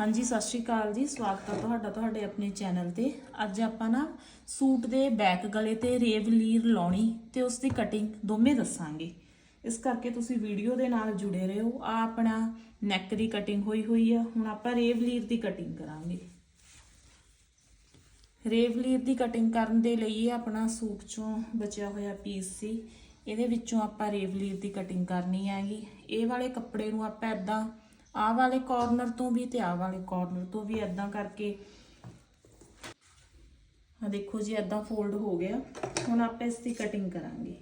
ਹਾਂਜੀ, ਸਤਿ ਸ਼੍ਰੀ ਅਕਾਲ ਜੀ। ਸਵਾਗਤ ਹੈ ਤੁਹਾਡਾ, ਤੁਹਾਡੇ ਆਪਣੇ ਚੈਨਲ ਤੇ। ਅੱਜ ਆਪਾਂ ਨਾ ਸੂਟ ਦੇ ਬੈਕ ਗਲੇ ਤੇ ਰੇਵ ਲੀਰ ਲਾਉਣੀ ਤੇ ਉਸ ਦੀ ਕਟਿੰਗ ਦੋਵੇਂ ਦੱਸਾਂਗੇ। ਇਸ ਕਰਕੇ ਤੁਸੀਂ ਵੀਡੀਓ ਦੇ ਨਾਲ ਜੁੜੇ ਰਹੋ। ਆ ਆਪਣਾ ਨੈਕ ਦੀ ਕਟਿੰਗ ਹੋਈ ਹੋਈ ਆ। ਹੁਣ ਆਪਾਂ ਰੇਵ ਲੀਰ ਦੀ ਕਟਿੰਗ ਕਰਾਂਗੇ। ਰੇਵ ਲੀਰ ਦੀ ਕਟਿੰਗ ਕਰਨ ਦੇ ਲਈ ਇਹ ਆਪਣਾ ਸੂਟ ਚੋਂ ਬਚਿਆ ਹੋਇਆ ਪੀਸ ਸੀ। ਇਹਦੇ ਵਿੱਚੋਂ ਆਪਾਂ ਰੇਵ ਲੀਰ ਦੀ ਕਟਿੰਗ ਕਰਨੀ ਹੈਗੀ। ਇਹ ਵਾਲੇ ਕੱਪੜੇ ਨੂੰ ਆਪਾਂ ਇਦਾਂ ਆਹ ਵਾਲੇ ਕਾਰਨਰ ਤੋਂ ਵੀ ਤੇ ਆਹ ਵਾਲੇ ਕਾਰਨਰ ਤੋਂ ਵੀ ਇਦਾਂ ਕਰਕੇ। ਆ ਦੇਖੋ ਜੀ ਇਦਾਂ ਫੋਲਡ ਹੋ ਗਿਆ। ਹੁਣ ਆਪਾਂ ਇਸ ਦੀ ਕਟਿੰਗ ਕਰਾਂਗੇ।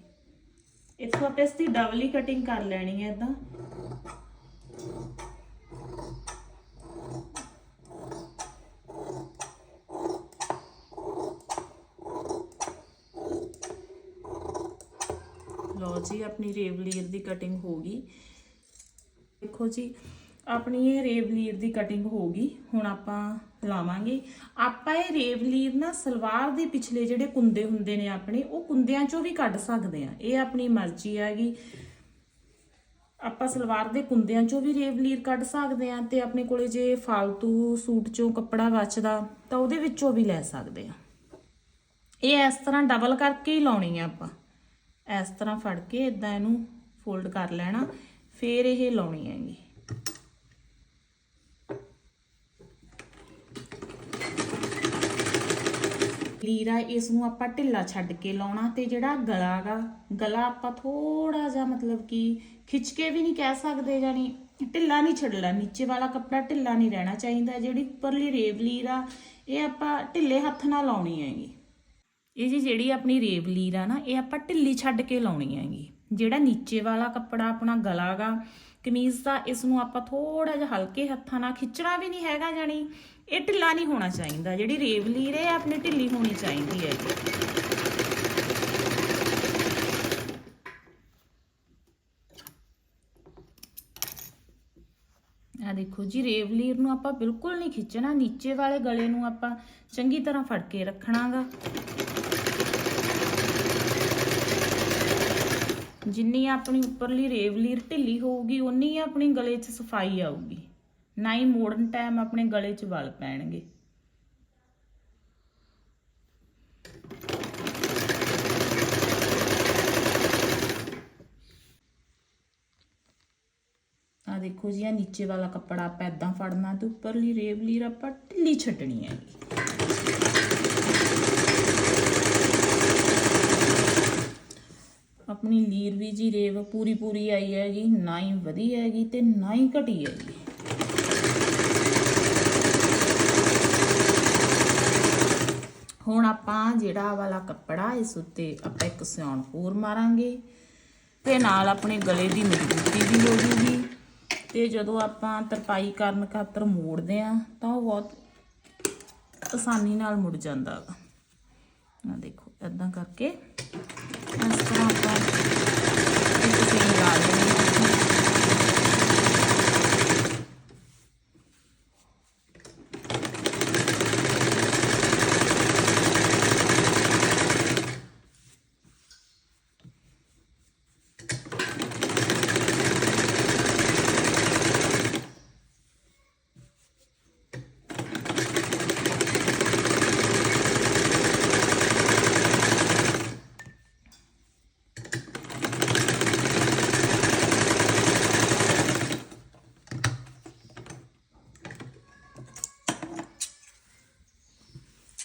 ਇੱਥੋਂ ਆਪਾਂ ਇਸ ਦੀ ਡਬਲ ਹੀ ਕਟਿੰਗ ਕਰ ਲੈਣੀ ਹੈ ਇਦਾਂ ਲਓ ਜੀ, ਆਪਣੀ ਰੇਵਲੀਰ ਦੀ ਕਟਿੰਗ ਹੋ ਗਈ। ਦੇਖੋ ਜੀ ਆਪਣੀ ਇਹ ਰੇਵਲੀਰ ਦੀ ਕਟਿੰਗ ਹੋ ਗਈ, ਹੁਣ ਆਪਾਂ ਲਾਵਾਂਗੇ। ਆਪਾਂ ਇਹ ਰੇਵਲੀਰ ਨਾ ਸਲਵਾਰ ਦੇ ਪਿਛਲੇ ਜਿਹੜੇ ਕੁੰਦੇ ਹੁੰਦੇ ਨੇ ਆਪਣੇ, ਉਹ ਕੁੰਦਿਆਂ ਚੋਂ ਵੀ ਕੱਢ ਸਕਦੇ ਆ ਇਹ ਆਪਣੀ ਮਰਜ਼ੀ ਹੈਗੀ। ਆਪਾਂ ਸਲਵਾਰ ਦੇ ਕੁੰਦਿਆਂ ਚੋਂ ਵੀ ਰੇਵਲੀਰ ਕੱਢ ਸਕਦੇ ਆ ਤੇ ਆਪਣੇ ਕੋਲੇ ਜੇ ਫਾਲਤੂ ਸੂਟ ਚੋਂ ਕੱਪੜਾ ਬਚਦਾ, ਤਾਂ ਉਹਦੇ ਵਿੱਚੋਂ ਵੀ ਲੈ ਸਕਦੇ ਆ ਇਹ ਇਸ ਤਰ੍ਹਾਂ ਡਬਲ ਕਰਕੇ ਹੀ ਲਾਉਣੀ ਆ ਆਪਾਂ। ਇਸ ਤਰ੍ਹਾਂ ਫੜ ਕੇ ਇਦਾਂ ਇਹਨੂੰ ਫੋਲਡ ਕਰ ਲੈਣਾ, ਫੇਰ ਇਹ ਲਾਉਣੀ ਹੈਗੀ। ਲੀਰਾ ਇਸ ਨੂੰ ਆਪਾਂ ਢਿੱਲਾ ਛੱਡ ਕੇ ਲਾਉਣਾ ਤੇ ਜਿਹੜਾ ਗਲਾ ਗਾ, ਗਲਾ ਆਪਾਂ ਥੋੜਾ ਜਿਹਾ ਮਤਲਬ ਕਿ ਖਿੱਚ ਕੇ ਵੀ ਨਹੀਂ ਕਹਿ ਸਕਦੇ ਜਾਨੀ ਢਿੱਲਾ ਨਹੀਂ ਛੱਡਣਾ, ਨੀਚੇ ਵਾਲਾ ਕੱਪੜਾ ਢਿੱਲਾ ਨਹੀਂ ਰਹਿਣਾ ਚਾਹੀਦਾ, ਜਿਹੜੀ ਉੱਪਰਲੀ ਰੇਵ ਲੀਰ ਆ, ਇਹ ਆਪਾਂ ਢਿੱਲੇ ਹੱਥ ਨਾਲ ਲਾਉਣੀ ਹੈਗੀ। ਇਹ ਜੀ ਜਿਹੜੀ ਆਪਣੀ ਰੇਵ ਲੀਰ ਆ ਨਾ, ਇਹ ਆਪਾਂ ਢਿੱਲੀ ਛੱਡ ਕੇ ਲਾਉਣੀ ਹੈਗੀ। ਜਿਹੜਾ ਨੀਚੇ ਵਾਲਾ ਕੱਪੜਾ ਆਪਣਾ ਗਲਾ ਗਾ ਕਮੀਜ਼ ਦਾ ਇਸ ਨੂੰ ਆਪਾਂ ਥੋੜਾ ਜਿਹਾ ਹਲਕੇ ਹੱਥਾਂ ਨਾਲ ਖਿੱਚਣਾ ਵੀ ਨਹੀਂ ਹੈਗਾ ਜਾਨੀ ਇਹ ਢਿੱਲਾ ਨਹੀਂ ਹੋਣਾ ਚਾਹੀਦਾ, ਜਿਹੜੀ ਰੇਵ ਲੀਰ ਹੈ ਇਹ ਆਪਣੀ ਢਿੱਲੀ ਹੋਣੀ ਚਾਹੀਦੀ ਹੈ ਆ ਦੇਖੋ ਜੀ ਰੇਵਲੀਰ ਨੂੰ ਆਪਾਂ ਬਿਲਕੁਲ ਨਹੀਂ ਖਿੱਚਣਾ, ਨੀਚੇ ਵਾਲੇ ਗਲੇ ਨੂੰ ਆਪਾਂ ਚੰਗੀ ਤਰ੍ਹਾਂ ਫੜ ਕੇ ਰੱਖਣਾਗਾ। ਜਿੰਨੀ ਆਪਣੀ ਉੱਪਰਲੀ ਰੇਵਲੀਰ ਢਿੱਲੀ ਹੋਊਗੀ ਉਨੀ ਆਪਣੀ ਗਲੇ 'ਚ ਸਫ਼ਾਈ ਆਊਗੀ। ਨਾ ਹੀ ਮੋੜਨ ਟਾਈਮ ਆਪਣੇ ਗਲੇ 'ਚ ਵਲ ਪੈਣਗੇ। ਆ ਦੇਖੋ ਜੀ ਆ ਨੀਚੇ ਵਾਲਾ ਕੱਪੜਾ ਆਪਾਂ ਏਦਾਂ ਫੜਨਾ ਤੇ ਉੱਪਰਲੀ ਰੇਵਲੀਰ ਆਪਾਂ ਢਿੱਲੀ ਛੱਡਣੀ ਹੈਗੀ। ਆਪਣੀ ਲੀਰ ਵੀ ਜੀ ਰੇਵ ਪੂਰੀ ਪੂਰੀ ਆਈ ਹੈਗੀ, ਨਾ ਹੀ ਵਧੀ ਹੈਗੀ ਤੇ ਨਾ ਹੀ ਘਟੀ ਹੈਗੀ। ਹੁਣ ਆਪਾਂ ਜਿਹੜਾ ਵਾਲਾ ਕੱਪੜਾ ਇਸ ਉੱਤੇ ਆਪਾਂ ਇੱਕ ਸਿਉਣ ਹੋਰ ਮਾਰਾਂਗੇ ਤੇ ਨਾਲ ਆਪਣੇ ਗਲੇ ਦੀ ਮਜ਼ਬੂਤੀ ਵੀ ਹੋ ਜੂਗੀ ਤੇ ਜਦੋਂ ਆਪਾਂ ਤਰਪਾਈ ਕਰਨ ਖਾਤਰ ਮੋੜਦੇ ਆ ਤਾਂ ਉਹ ਬਹੁਤ ਆਸਾਨੀ ਨਾਲ ਮੁੜ ਜਾਂਦਾ ਵਾ। ਆ ਦੇਖੋ ਇਦਾਂ ਕਰਕੇ ਇਸ ਤਰ੍ਹਾਂ ਆਪਾਂ ਇੱਕ ਸੀਨ ਲਾ ਲੈਣੀ ਹੈ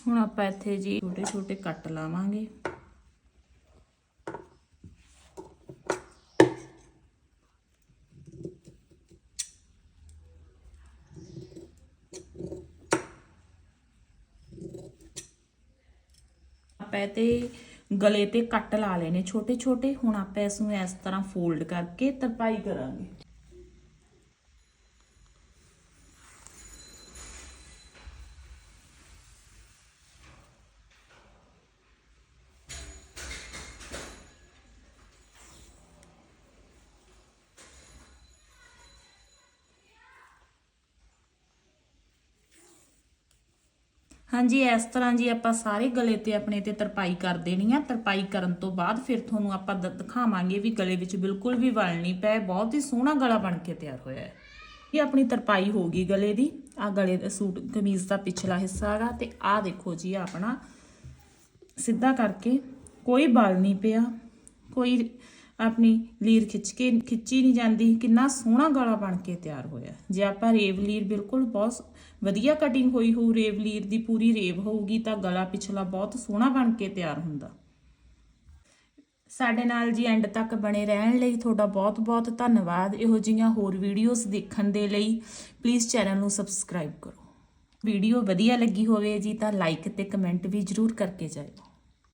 ਹੁਣ ਆਪਾਂ ਇੱਥੇ ਜੀ ਛੋਟੇ ਛੋਟੇ ਕੱਟ ਲਾਵਾਂਗੇ। ਆਪਾਂ ਤੇ ਗਲੇ ਤੇ ਕੱਟ ਲਾ ਲੈਣੇ ਛੋਟੇ ਛੋਟੇ ਹੁਣ ਆਪਾਂ ਇਸ ਨੂੰ ਇਸ ਤਰ੍ਹਾਂ ਫੋਲਡ ਕਰਕੇ ਤਰਪਾਈ ਕਰਾਂਗੇ। ਹਾਂਜੀ, ਇਸ ਤਰ੍ਹਾਂ ਜੀ ਆਪਾਂ ਸਾਰੇ ਗਲੇ ਤੇ ਆਪਣੇ ਤੇ ਤਰਪਾਈ ਕਰ ਦੇਣੀ ਆ। ਤਰਪਾਈ ਕਰਨ ਤੋਂ ਬਾਅਦ ਫਿਰ ਤੁਹਾਨੂੰ ਆਪਾਂ ਦ- ਦਿਖਾਵਾਂਗੇ ਵੀ ਗਲੇ ਵਿੱਚ ਬਿਲਕੁਲ ਵੀ ਵਲ ਨਹੀਂ ਪਏ। ਬਹੁਤ ਹੀ ਸੋਹਣਾ ਗਲਾ ਬਣ ਕੇ ਤਿਆਰ ਹੋਇਆ ਹੈ। ਇਹ ਆਪਣੀ ਤਰਪਾਈ ਹੋ ਗਈ ਗਲੇ ਦੀ। ਆ ਗਲੇ ਦਾ ਸੂਟ, ਕਮੀਜ਼ ਦਾ ਪਿਛਲਾ ਹਿੱਸਾ ਹੈਗਾ ਤੇ ਆ ਦੇਖੋ ਜੀ ਆਪਣਾ ਸਿੱਧਾ ਕਰਕੇ ਕੋਈ ਬਲ ਨਹੀਂ ਪਿਆ। ਕੋਈ ਆਪਣੀ ਲੀਰ ਖਿੱਚ ਕੇ, ਖਿੱਚੀ ਨਹੀਂ ਜਾਂਦੀ। ਕਿੰਨਾ ਸੋਹਣਾ ਗਲਾ ਬਣ ਕੇ ਤਿਆਰ ਹੋਇਆ। ਜੇ ਆਪਾਂ ਰੇਵ ਲੀਰ ਬਿਲਕੁਲ ਬਹੁਤ ਵਧੀਆ ਕਟਿੰਗ ਹੋਈ ਹੋਊ, ਰੇਵ ਲੀਰ ਦੀ ਪੂਰੀ ਰੇਵ ਹੋਊਗੀ ਤਾਂ ਗਲਾ ਪਿਛਲਾ ਬਹੁਤ ਸੋਹਣਾ ਬਣ ਕੇ ਤਿਆਰ ਹੁੰਦਾ। ਸਾਡੇ ਨਾਲ ਜੀ ਐਂਡ ਤੱਕ ਬਣੇ ਰਹਿਣ ਲਈ ਤੁਹਾਡਾ ਬਹੁਤ-ਬਹੁਤ ਧੰਨਵਾਦ। ਇਹੋ ਜਿਹੀਆਂ ਹੋਰ ਵੀਡੀਓਜ਼ ਦੇਖਣ ਦੇ ਲਈ ਪਲੀਜ਼ ਚੈਨਲ ਨੂੰ ਸਬਸਕ੍ਰਾਈਬ ਕਰੋ। ਵੀਡੀਓ ਵਧੀਆ ਲੱਗੀ ਹੋਵੇ ਜੀ ਤਾਂ ਲਾਈਕ ਤੇ ਕਮੈਂਟ ਵੀ ਜਰੂਰ ਕਰਕੇ ਜਾਇਓ।